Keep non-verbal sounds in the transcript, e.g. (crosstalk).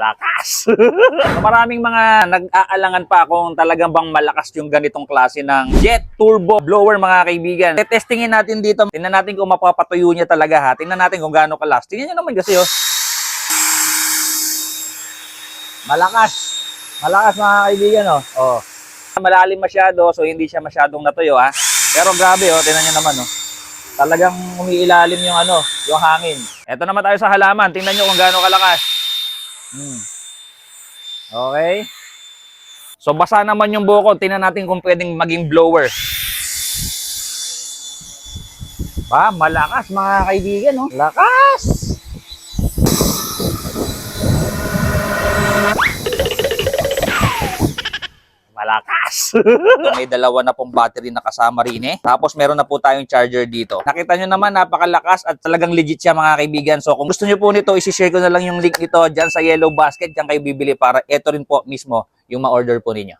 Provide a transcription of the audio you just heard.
malakas. (laughs) maraming mga nag-aalangan pa kung talagang bang malakas yung ganitong klase ng jet turbo blower mga kaibigan. Testingin natin dito. Tingnan natin kung mapapatuyo niya talaga ha. Tingnan natin kung gaano kalas. Tingnan nyo naman kasi oh. Malakas. Malakas mga kaibigan oh. oh. Malalim masyado so hindi siya masyadong natuyo ha. Pero grabe oh, tingnan nyo naman oh. Talagang umiilalim yung ano, yung hangin. Eto naman tayo sa halaman. Tingnan nyo kung gaano kalakas. Hmm. Okay. So basa naman yung buko. Tingnan natin kung pwedeng maging blower. Ba, malakas mga kaibigan, no? Lakas! Malakas! May dalawa na pong battery na kasama rin eh. Tapos meron na po tayong charger dito. Nakita nyo naman, napakalakas at talagang legit siya mga kaibigan. So kung gusto nyo po nito, isi-share ko na lang yung link nito dyan sa yellow basket. Dyan kayo bibili para ito rin po mismo yung ma-order po ninyo.